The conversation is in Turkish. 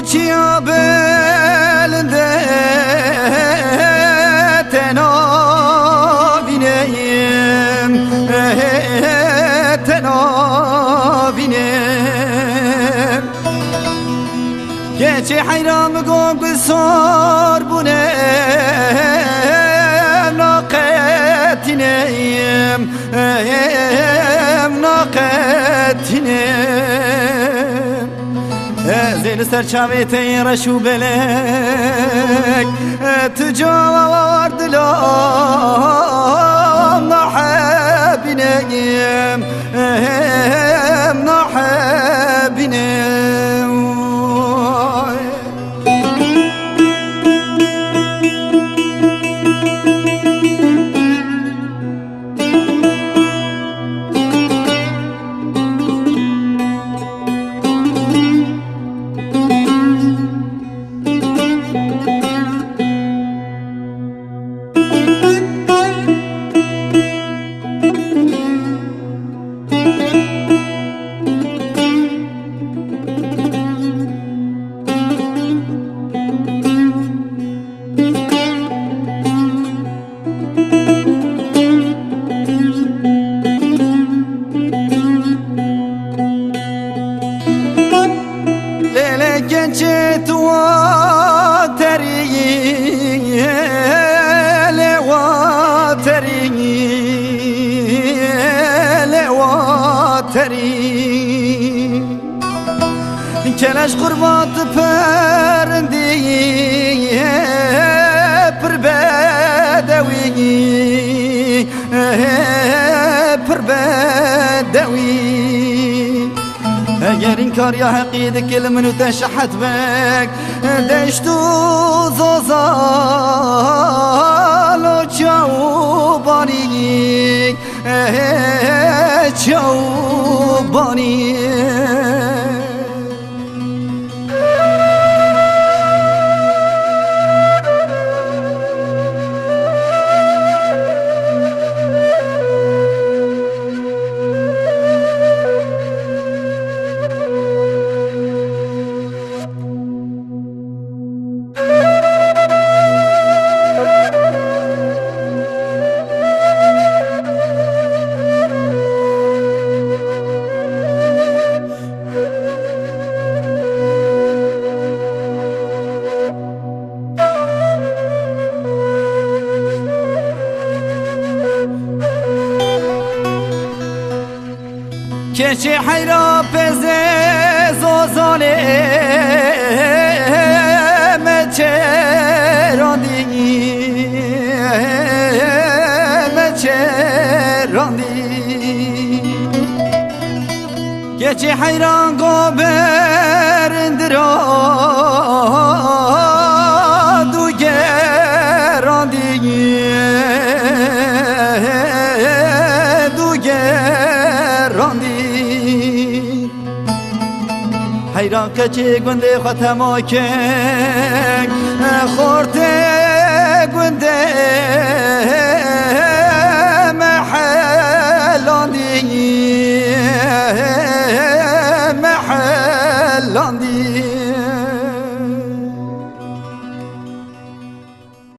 uçuyor belinde Tena bineyim Tena bineyim Geçi hayramı gongu sor bu ne? Naketinem Naketinem Zeyli serçavete yara şu belek Le wa teri ننكر يا حقيد كل منو تشحت بك دشتو زوزال وجاوبانيك جاوبانيك و چوبانی چوبانی keçi hayra peze zozale meçerandi meçerandi keçi hayran goberindir du ایران کچی گنده ختم که خورده گنده